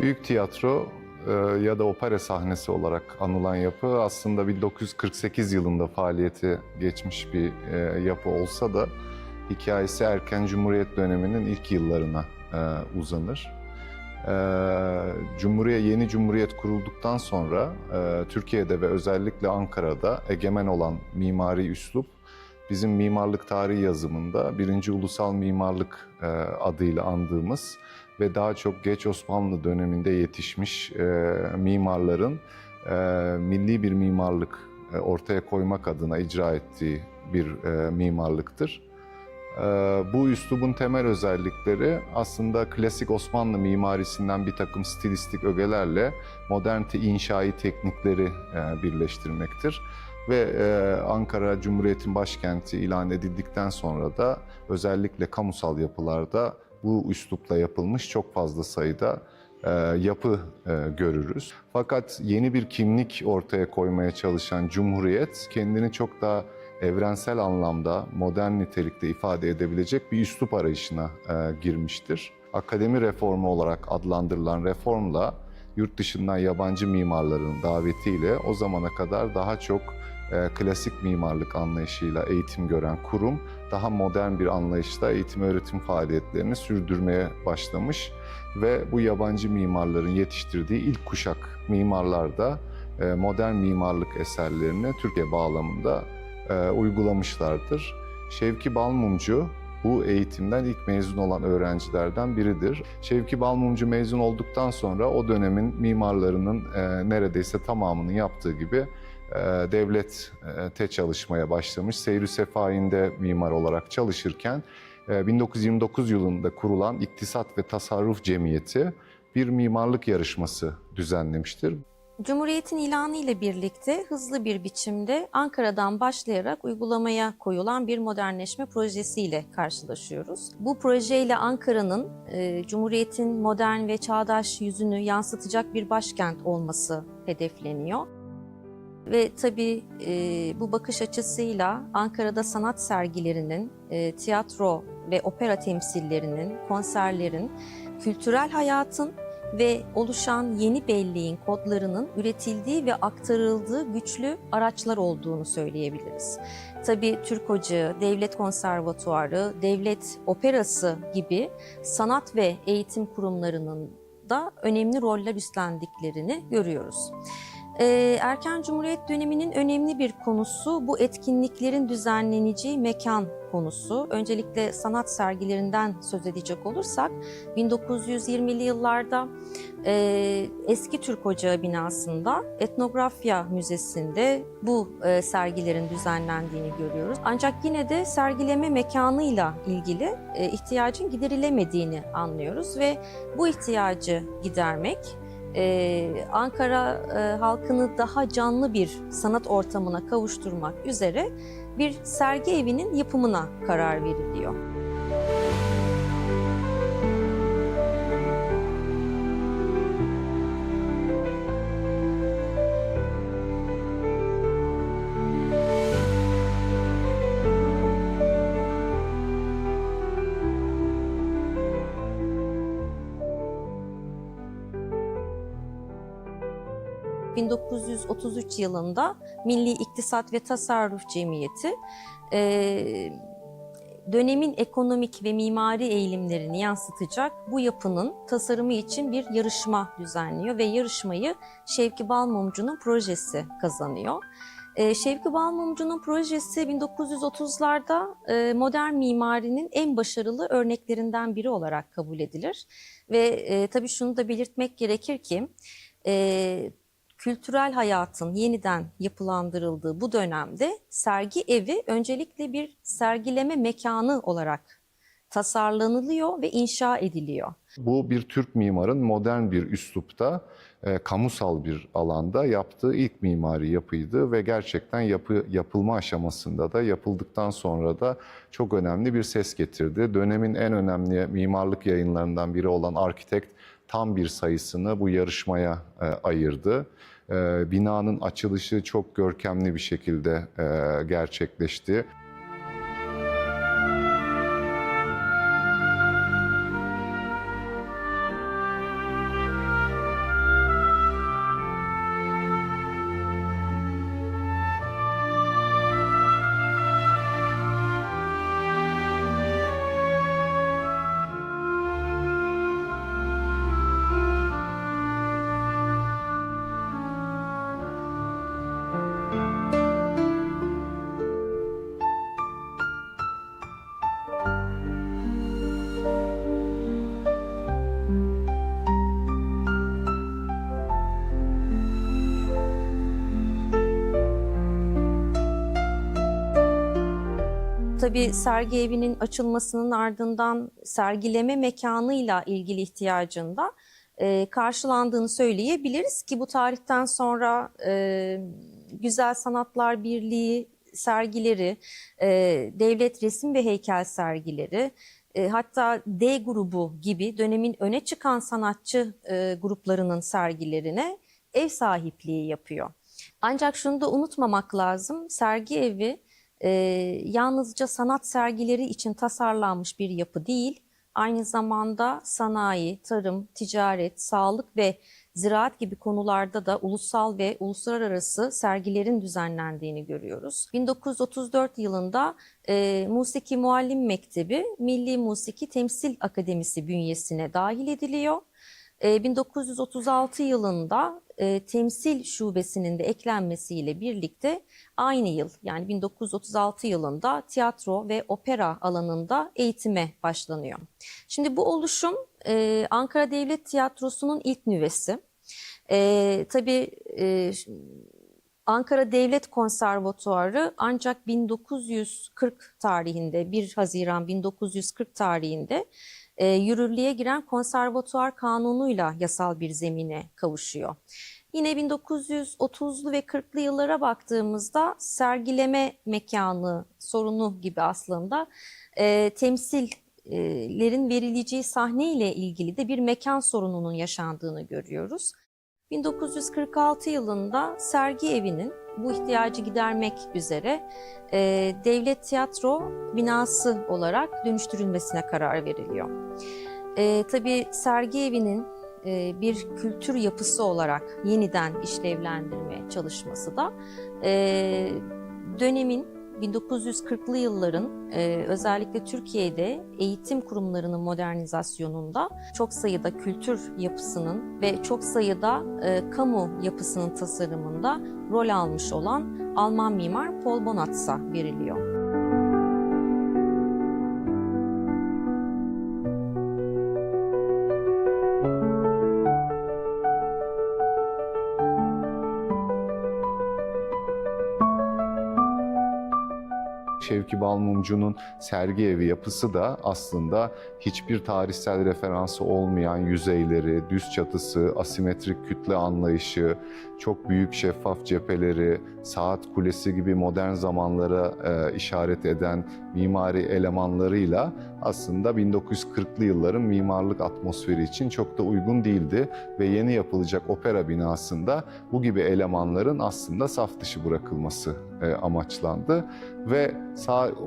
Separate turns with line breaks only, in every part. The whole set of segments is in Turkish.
Büyük tiyatro e, ya da opera sahnesi olarak anılan yapı aslında 1948 yılında faaliyeti geçmiş bir e, yapı olsa da hikayesi erken Cumhuriyet döneminin ilk yıllarına e, uzanır. Cumhuriyet yeni Cumhuriyet kurulduktan sonra Türkiye'de ve özellikle Ankara'da egemen olan mimari üslup bizim mimarlık tarihi yazımında birinci ulusal mimarlık adıyla andığımız ve daha çok geç Osmanlı döneminde yetişmiş e, mimarların e, milli bir mimarlık e, ortaya koymak adına icra ettiği bir e, mimarlıktır. E, bu üslubun temel özellikleri aslında klasik Osmanlı mimarisinden bir takım stilistik ögelerle modern inşai teknikleri e, birleştirmektir. Ve e, Ankara Cumhuriyet'in başkenti ilan edildikten sonra da özellikle kamusal yapılarda bu üslupla yapılmış çok fazla sayıda e, yapı e, görürüz. Fakat yeni bir kimlik ortaya koymaya çalışan Cumhuriyet kendini çok daha evrensel anlamda modern nitelikte ifade edebilecek bir üslup arayışına e, girmiştir. Akademi reformu olarak adlandırılan reformla yurt dışından yabancı mimarların davetiyle o zamana kadar daha çok e, klasik mimarlık anlayışıyla eğitim gören kurum daha modern bir anlayışla eğitim öğretim faaliyetlerini sürdürmeye başlamış ve bu yabancı mimarların yetiştirdiği ilk kuşak mimarlar da e, modern mimarlık eserlerini Türkiye bağlamında e, uygulamışlardır. Şevki Balmumcu bu eğitimden ilk mezun olan öğrencilerden biridir. Şevki Balmumcu mezun olduktan sonra o dönemin mimarlarının e, neredeyse tamamını yaptığı gibi devlette çalışmaya başlamış. Seyri Sefai'nde mimar olarak çalışırken e, 1929 yılında kurulan İktisat ve Tasarruf Cemiyeti bir mimarlık yarışması düzenlemiştir.
Cumhuriyet'in ilanı ile birlikte hızlı bir biçimde Ankara'dan başlayarak uygulamaya koyulan bir modernleşme projesiyle karşılaşıyoruz. Bu projeyle Ankara'nın e, Cumhuriyet'in modern ve çağdaş yüzünü yansıtacak bir başkent olması hedefleniyor. Ve tabii e, bu bakış açısıyla Ankara'da sanat sergilerinin, e, tiyatro ve opera temsillerinin, konserlerin, kültürel hayatın ve oluşan yeni belleğin kodlarının üretildiği ve aktarıldığı güçlü araçlar olduğunu söyleyebiliriz. Tabii Türk Ocağı, Devlet Konservatuarı, Devlet Operası gibi sanat ve eğitim kurumlarının da önemli roller üstlendiklerini görüyoruz. Ee, Erken Cumhuriyet döneminin önemli bir konusu bu etkinliklerin düzenleneceği mekan konusu. Öncelikle sanat sergilerinden söz edecek olursak 1920'li yıllarda e, eski Türk Ocağı binasında Etnografya Müzesi'nde bu e, sergilerin düzenlendiğini görüyoruz. Ancak yine de sergileme mekanıyla ilgili e, ihtiyacın giderilemediğini anlıyoruz ve bu ihtiyacı gidermek ee, Ankara e, halkını daha canlı bir sanat ortamına kavuşturmak üzere bir sergi evinin yapımına karar veriliyor. ...1933 yılında Milli İktisat ve Tasarruf Cemiyeti... e, ...dönemin ekonomik ve mimari eğilimlerini yansıtacak bu yapının tasarımı için bir yarışma düzenliyor... ...ve yarışmayı Şevki Balmumcu'nun projesi kazanıyor. E, Şevki Balmumcu'nun projesi 1930'larda e, modern mimarinin en başarılı örneklerinden biri olarak kabul edilir. Ve tabii şunu da belirtmek gerekir ki kültürel hayatın yeniden yapılandırıldığı bu dönemde sergi evi öncelikle bir sergileme mekanı olarak tasarlanılıyor ve inşa ediliyor.
Bu bir Türk mimarın modern bir üslupta, e, kamusal bir alanda yaptığı ilk mimari yapıydı ve gerçekten yapı yapılma aşamasında da yapıldıktan sonra da çok önemli bir ses getirdi. Dönemin en önemli mimarlık yayınlarından biri olan Arkitekt tam bir sayısını bu yarışmaya e, ayırdı. E, binanın açılışı çok görkemli bir şekilde e, gerçekleşti.
Tabii sergi evinin açılmasının ardından sergileme mekanıyla ilgili ihtiyacında e, karşılandığını söyleyebiliriz ki bu tarihten sonra e, Güzel Sanatlar Birliği sergileri, e, devlet resim ve heykel sergileri, e, hatta D grubu gibi dönemin öne çıkan sanatçı e, gruplarının sergilerine ev sahipliği yapıyor. Ancak şunu da unutmamak lazım, sergi evi e, yalnızca sanat sergileri için tasarlanmış bir yapı değil, aynı zamanda sanayi, tarım, ticaret, sağlık ve ziraat gibi konularda da ulusal ve uluslararası sergilerin düzenlendiğini görüyoruz. 1934 yılında e, Musiki Muallim Mektebi Milli Musiki Temsil Akademisi bünyesine dahil ediliyor. E, 1936 yılında e, temsil şubesinin de eklenmesiyle birlikte aynı yıl yani 1936 yılında tiyatro ve opera alanında eğitime başlanıyor. Şimdi bu oluşum e, Ankara Devlet Tiyatrosu'nun ilk nüvesi. E, tabii e, Ankara Devlet Konservatuarı ancak 1940 tarihinde 1 Haziran 1940 tarihinde e, yürürlüğe giren konservatuar kanunuyla yasal bir zemine kavuşuyor. Yine 1930'lu ve 40'lı yıllara baktığımızda sergileme mekanı sorunu gibi aslında e, temsillerin verileceği sahne ile ilgili de bir mekan sorununun yaşandığını görüyoruz. 1946 yılında sergi evinin bu ihtiyacı gidermek üzere e, devlet tiyatro binası olarak dönüştürülmesine karar veriliyor. E, tabii sergi evinin e, bir kültür yapısı olarak yeniden işlevlendirme çalışması da e, dönemin 1940'lı yılların e, özellikle Türkiye'de eğitim kurumlarının modernizasyonunda çok sayıda kültür yapısının ve çok sayıda e, kamu yapısının tasarımında rol almış olan Alman mimar Paul Bonatz'a veriliyor.
Şevki Balmumcu'nun sergi evi yapısı da aslında hiçbir tarihsel referansı olmayan yüzeyleri, düz çatısı, asimetrik kütle anlayışı, çok büyük şeffaf cepheleri, saat kulesi gibi modern zamanlara e, işaret eden mimari elemanlarıyla aslında 1940'lı yılların mimarlık atmosferi için çok da uygun değildi ve yeni yapılacak opera binasında bu gibi elemanların aslında saf dışı bırakılması e, amaçlandı ve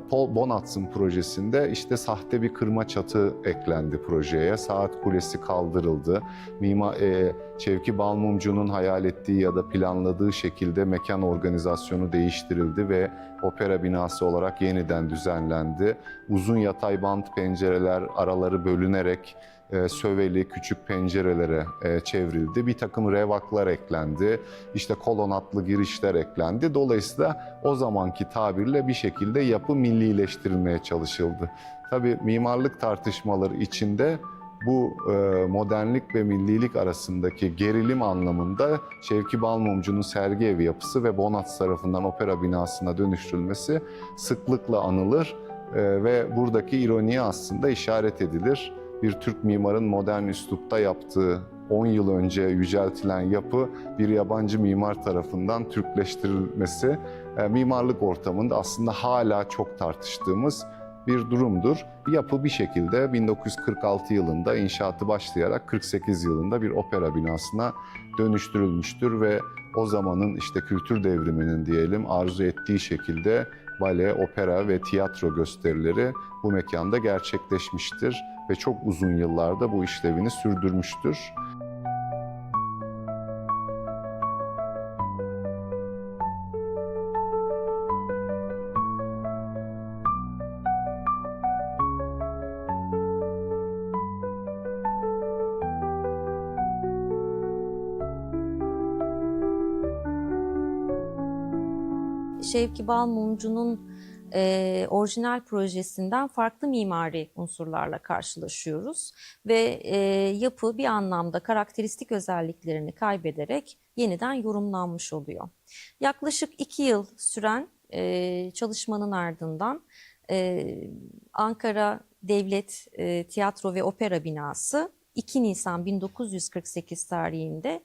Paul Bonatz'ın projesinde işte sahte bir kırma çatı eklendi projeye. Saat kulesi kaldırıldı. Mima, e, Şevki Balmumcu'nun hayal ettiği ya da planladığı şekilde mekan organizasyonu değiştirildi ve opera binası olarak yeniden düzenlendi. Uzun yatay bant pencereler araları bölünerek e, söveli küçük pencerelere e, çevrildi. Bir takım revaklar eklendi. İşte kolonatlı girişler eklendi. Dolayısıyla o zamanki tabirle bir şekilde yapı millileştirilmeye çalışıldı. Tabii mimarlık tartışmaları içinde bu e, modernlik ve millilik arasındaki gerilim anlamında Şevki Balmumcu'nun sergi evi yapısı ve Bonatz tarafından opera binasına dönüştürülmesi sıklıkla anılır e, ve buradaki ironiye aslında işaret edilir. Bir Türk mimarın modern üslupta yaptığı 10 yıl önce yüceltilen yapı bir yabancı mimar tarafından Türkleştirilmesi e, mimarlık ortamında aslında hala çok tartıştığımız bir durumdur. Yapı bir şekilde 1946 yılında inşaatı başlayarak 48 yılında bir opera binasına dönüştürülmüştür ve o zamanın işte kültür devriminin diyelim arzu ettiği şekilde bale, opera ve tiyatro gösterileri bu mekanda gerçekleşmiştir ve çok uzun yıllarda bu işlevini sürdürmüştür.
Şevki Balmumcu'nun e, orijinal projesinden farklı mimari unsurlarla karşılaşıyoruz ve e, yapı bir anlamda karakteristik özelliklerini kaybederek yeniden yorumlanmış oluyor. Yaklaşık iki yıl süren e, çalışmanın ardından e, Ankara Devlet e, Tiyatro ve Opera Binası 2 Nisan 1948 tarihinde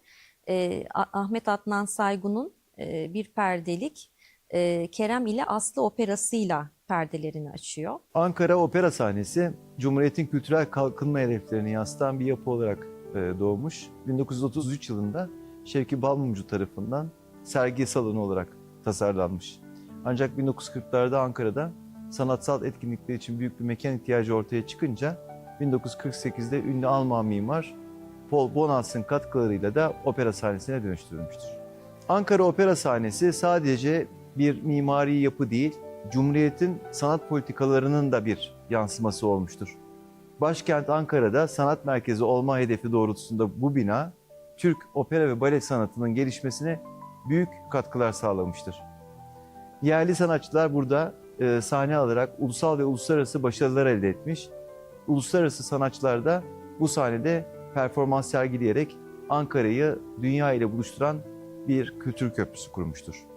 e, Ahmet Adnan Saygun'un e, bir perdelik e, Kerem ile Aslı operasıyla perdelerini açıyor.
Ankara opera sahnesi Cumhuriyet'in kültürel kalkınma hedeflerini yansıtan bir yapı olarak e, doğmuş. 1933 yılında Şevki Balmumcu tarafından sergi salonu olarak tasarlanmış. Ancak 1940'larda Ankara'da sanatsal etkinlikler için büyük bir mekan ihtiyacı ortaya çıkınca 1948'de ünlü Alman mimar Paul Bonals'ın katkılarıyla da opera sahnesine dönüştürülmüştür. Ankara Opera sahnesi sadece bir mimari yapı değil, Cumhuriyet'in sanat politikalarının da bir yansıması olmuştur. Başkent Ankara'da sanat merkezi olma hedefi doğrultusunda bu bina, Türk opera ve bale sanatının gelişmesine büyük katkılar sağlamıştır. Yerli sanatçılar burada e, sahne alarak ulusal ve uluslararası başarılar elde etmiş. Uluslararası sanatçılar da bu sahnede performans sergileyerek Ankara'yı dünya ile buluşturan bir kültür köprüsü kurmuştur.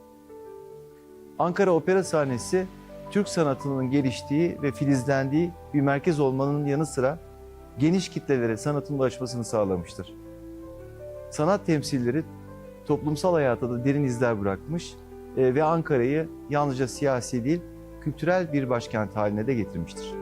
Ankara Opera sahnesi Türk sanatının geliştiği ve filizlendiği bir merkez olmanın yanı sıra geniş kitlelere sanatın ulaşmasını sağlamıştır. Sanat temsilleri toplumsal hayata da derin izler bırakmış e, ve Ankara'yı yalnızca siyasi değil, kültürel bir başkent haline de getirmiştir.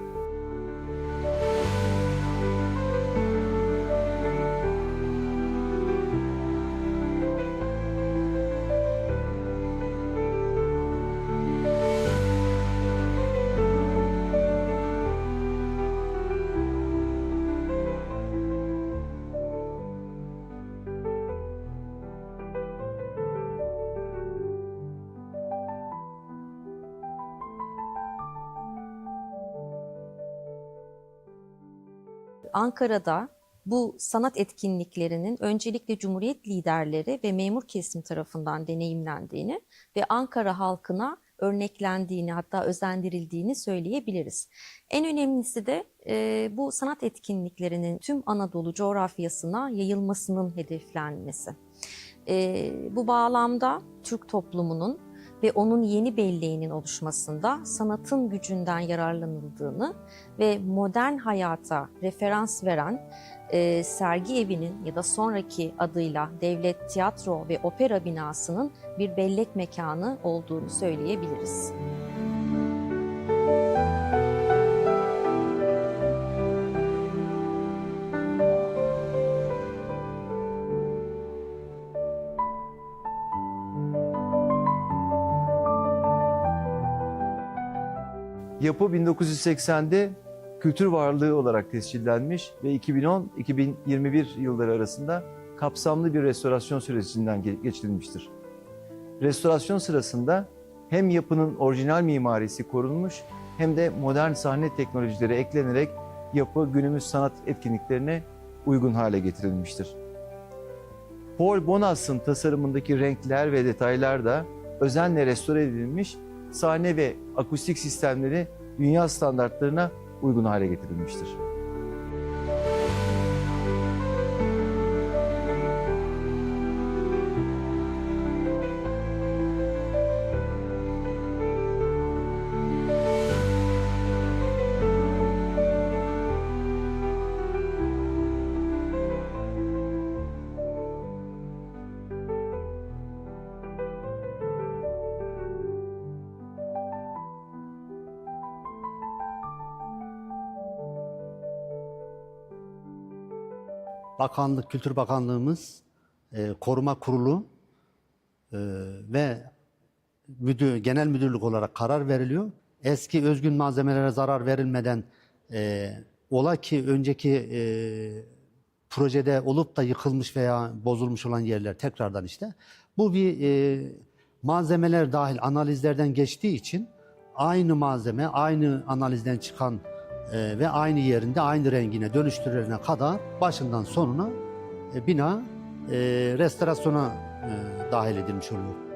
Ankara'da bu sanat etkinliklerinin öncelikle Cumhuriyet liderleri ve memur kesim tarafından deneyimlendiğini ve Ankara halkına örneklendiğini hatta özendirildiğini söyleyebiliriz. En önemlisi de e, bu sanat etkinliklerinin tüm Anadolu coğrafyasına yayılmasının hedeflenmesi. E, bu bağlamda Türk toplumunun ve onun yeni belleğinin oluşmasında sanatın gücünden yararlanıldığını ve modern hayata referans veren e, sergi evinin ya da sonraki adıyla Devlet Tiyatro ve Opera binasının bir bellek mekanı olduğunu söyleyebiliriz.
Yapı 1980'de kültür varlığı olarak tescillenmiş ve 2010-2021 yılları arasında kapsamlı bir restorasyon sürecinden ge- geçirilmiştir. Restorasyon sırasında hem yapının orijinal mimarisi korunmuş hem de modern sahne teknolojileri eklenerek yapı günümüz sanat etkinliklerine uygun hale getirilmiştir. Paul Bonas'ın tasarımındaki renkler ve detaylar da özenle restore edilmiş, sahne ve akustik sistemleri dünya standartlarına uygun hale getirilmiştir.
Bakanlık, Kültür Bakanlığımız, e, Koruma Kurulu e, ve müdür, genel müdürlük olarak karar veriliyor. Eski özgün malzemelere zarar verilmeden e, ola ki önceki e, projede olup da yıkılmış veya bozulmuş olan yerler tekrardan işte. Bu bir e, malzemeler dahil analizlerden geçtiği için aynı malzeme, aynı analizden çıkan e, ve aynı yerinde aynı rengine dönüştürülene kadar başından sonuna e, bina e, restorasyona e, dahil edilmiş oluyor.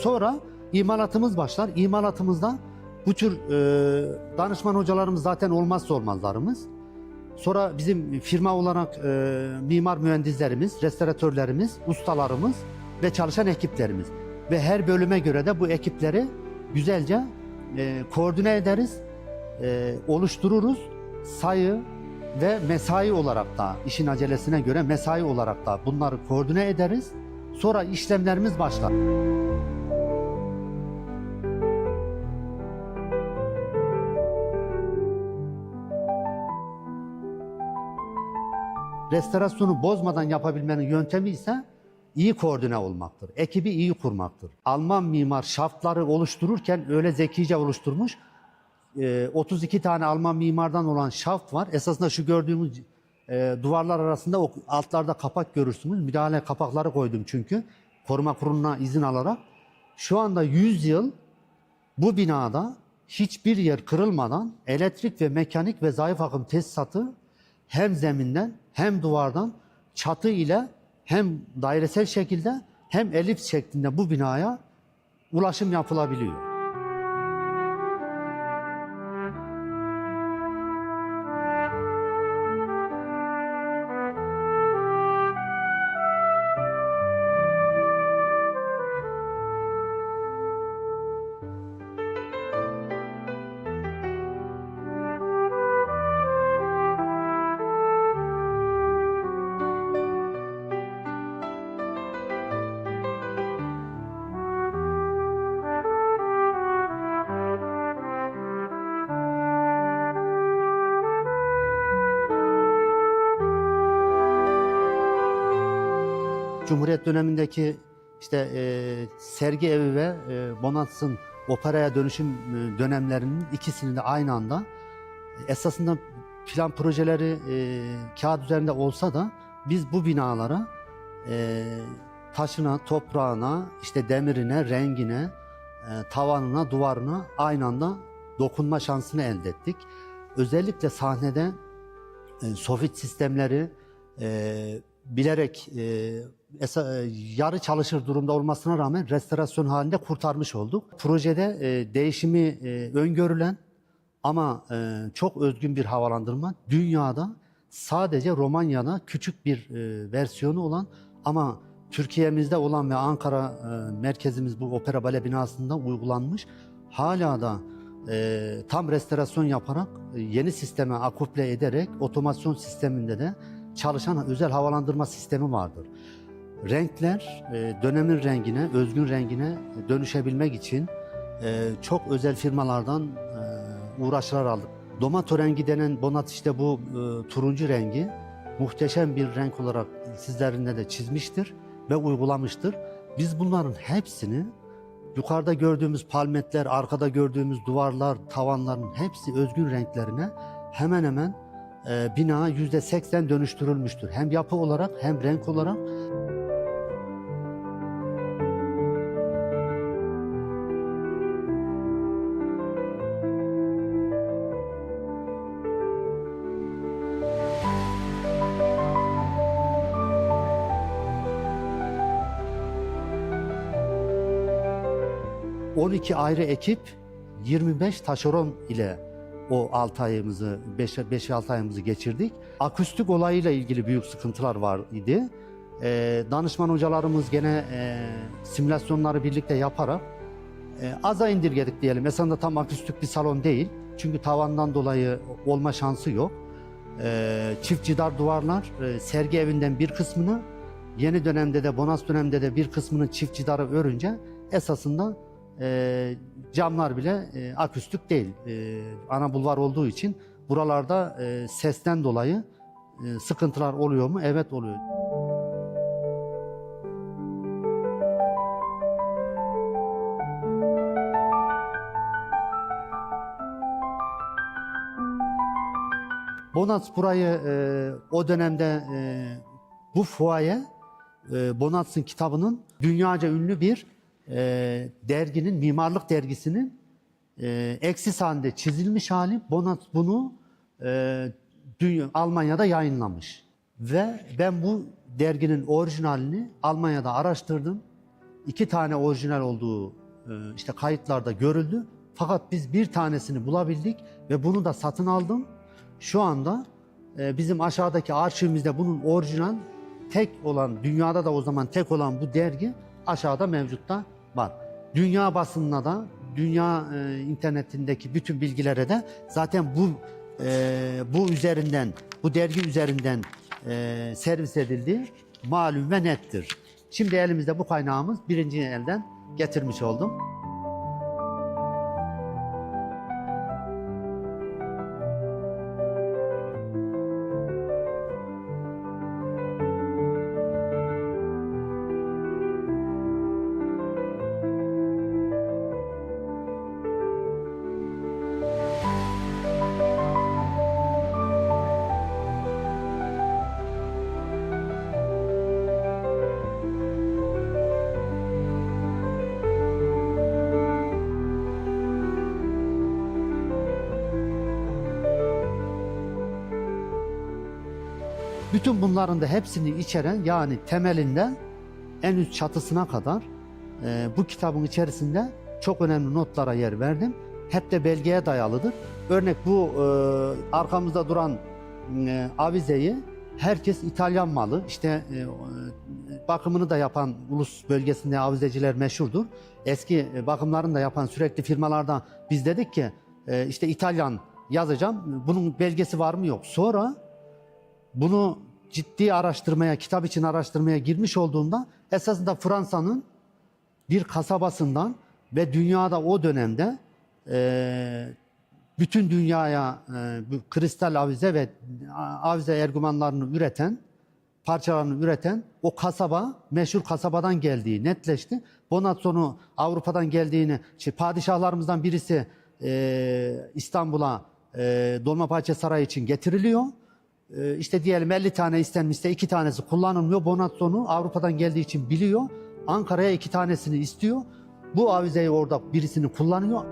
Sonra imalatımız başlar. İmalatımızda bu tür e, danışman hocalarımız zaten olmazsa olmazlarımız. Sonra bizim firma olarak e, mimar mühendislerimiz, restoratörlerimiz, ustalarımız ve çalışan ekiplerimiz. Ve her bölüme göre de bu ekipleri güzelce e, koordine ederiz, e, oluştururuz. Sayı ve mesai olarak da işin acelesine göre mesai olarak da bunları koordine ederiz. Sonra işlemlerimiz başlar. Restorasyonu bozmadan yapabilmenin yöntemi ise iyi koordine olmaktır. Ekibi iyi kurmaktır. Alman mimar şaftları oluştururken öyle zekice oluşturmuş. Ee, 32 tane Alman mimardan olan şaft var. Esasında şu gördüğümüz e, duvarlar arasında altlarda kapak görürsünüz. Müdahale kapakları koydum çünkü. Koruma kuruluna izin alarak. Şu anda 100 yıl bu binada hiçbir yer kırılmadan elektrik ve mekanik ve zayıf akım tesisatı hem zeminden hem duvardan çatı ile hem dairesel şekilde hem elips şeklinde bu binaya ulaşım yapılabiliyor. Cumhuriyet dönemindeki işte e, sergi evi ve e, Bonats'ın operaya dönüşüm e, dönemlerinin ikisini de aynı anda esasında plan projeleri e, kağıt üzerinde olsa da biz bu binalara e, taşına, toprağına, işte demirine, rengine, e, tavanına, duvarına aynı anda dokunma şansını elde ettik. Özellikle sahnede e, sofit sistemleri e, bilerek e, yarı çalışır durumda olmasına rağmen restorasyon halinde kurtarmış olduk. Projede e, değişimi e, öngörülen ama e, çok özgün bir havalandırma dünyada sadece Romanya'da küçük bir e, versiyonu olan ama Türkiye'mizde olan ve Ankara e, merkezimiz bu opera bale binasında uygulanmış. Hala da e, tam restorasyon yaparak e, yeni sisteme akuple ederek otomasyon sisteminde de çalışan özel havalandırma sistemi vardır. Renkler e, dönemin rengine, özgün rengine dönüşebilmek için e, çok özel firmalardan e, uğraşlar aldık. Domato rengi denen Bonat işte bu turuncu rengi muhteşem bir renk olarak sizlerinde de çizmiştir ve uygulamıştır. Biz bunların hepsini yukarıda gördüğümüz palmetler, arkada gördüğümüz duvarlar, tavanların hepsi özgün renklerine hemen hemen e, bina yüzde seksen dönüştürülmüştür. Hem yapı olarak hem renk olarak. ...12 ayrı ekip 25 taşeron ile o 6 ayımızı, 5-6 ayımızı geçirdik. Akustik olayıyla ilgili büyük sıkıntılar var idi. Ee, danışman hocalarımız gene e, simülasyonları birlikte yaparak e, aza indirgedik diyelim. Esasında tam akustik bir salon değil. Çünkü tavandan dolayı olma şansı yok. Ee, çift cidar duvarlar e, sergi evinden bir kısmını yeni dönemde de Bonas dönemde de bir kısmını çift cidarı örünce esasında e, camlar bile e, akustik değil. E, ana bulvar olduğu için buralarda e, sesten dolayı e, sıkıntılar oluyor mu? Evet oluyor. Bonats burayı e, o dönemde e, bu fuaye e, Bonats'ın kitabının dünyaca ünlü bir e, derginin, mimarlık dergisinin e, eksi halinde çizilmiş hali. Bonats bunu e, dünya, Almanya'da yayınlamış. Ve ben bu derginin orijinalini Almanya'da araştırdım. iki tane orijinal olduğu e, işte kayıtlarda görüldü. Fakat biz bir tanesini bulabildik ve bunu da satın aldım. Şu anda e, bizim aşağıdaki arşivimizde bunun orijinal tek olan, dünyada da o zaman tek olan bu dergi aşağıda mevcutta var. Dünya basınına da, dünya e, internetindeki bütün bilgilere de zaten bu e, bu üzerinden, bu dergi üzerinden e, servis edildiği malum ve nettir. Şimdi elimizde bu kaynağımız birinci elden getirmiş oldum. Bütün bunların da hepsini içeren yani temelinden en üst çatısına kadar e, bu kitabın içerisinde çok önemli notlara yer verdim. Hep de belgeye dayalıdır. Örnek bu e, arkamızda duran e, avizeyi herkes İtalyan malı. İşte e, e, bakımını da yapan ulus bölgesinde avizeciler meşhurdur. Eski e, bakımlarını da yapan sürekli firmalardan biz dedik ki e, işte İtalyan yazacağım. Bunun belgesi var mı yok. Sonra bunu ciddi araştırmaya, kitap için araştırmaya girmiş olduğumda esasında Fransa'nın bir kasabasından ve dünyada o dönemde e, bütün dünyaya e, kristal avize ve avize ergümanlarını üreten, parçalarını üreten o kasaba, meşhur kasabadan geldiği netleşti. Bonazzon'u Avrupa'dan geldiğini, şey, padişahlarımızdan birisi e, İstanbul'a e, Dolmabahçe Sarayı için getiriliyor. Ee, işte diyelim 50 tane istenmişse iki tanesi kullanılmıyor. Bonazzon'u Avrupa'dan geldiği için biliyor. Ankara'ya iki tanesini istiyor. Bu avizeyi orada birisini kullanıyor.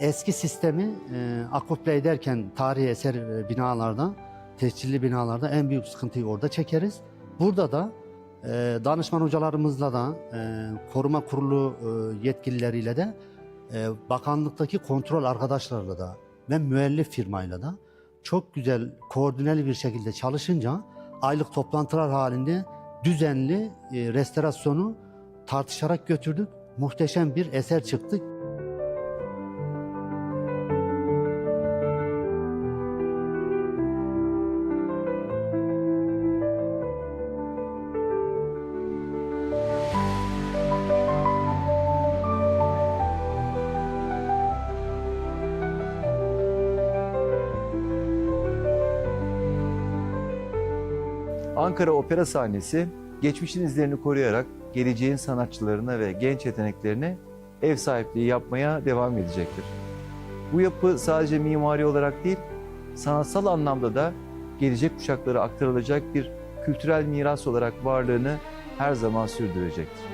Eski sistemi e, akuple ederken tarihi eser e, binalarda, tescilli binalarda en büyük sıkıntıyı orada çekeriz. Burada da e, danışman hocalarımızla da e, koruma kurulu e, yetkilileriyle de e, bakanlıktaki kontrol arkadaşlarla da ve müellif firmayla da çok güzel koordineli bir şekilde çalışınca aylık toplantılar halinde düzenli restorasyonu tartışarak götürdük. Muhteşem bir eser çıktı.
Ankara opera sahnesi geçmişin izlerini koruyarak geleceğin sanatçılarına ve genç yeteneklerine ev sahipliği yapmaya devam edecektir. Bu yapı sadece mimari olarak değil, sanatsal anlamda da gelecek kuşaklara aktarılacak bir kültürel miras olarak varlığını her zaman sürdürecektir.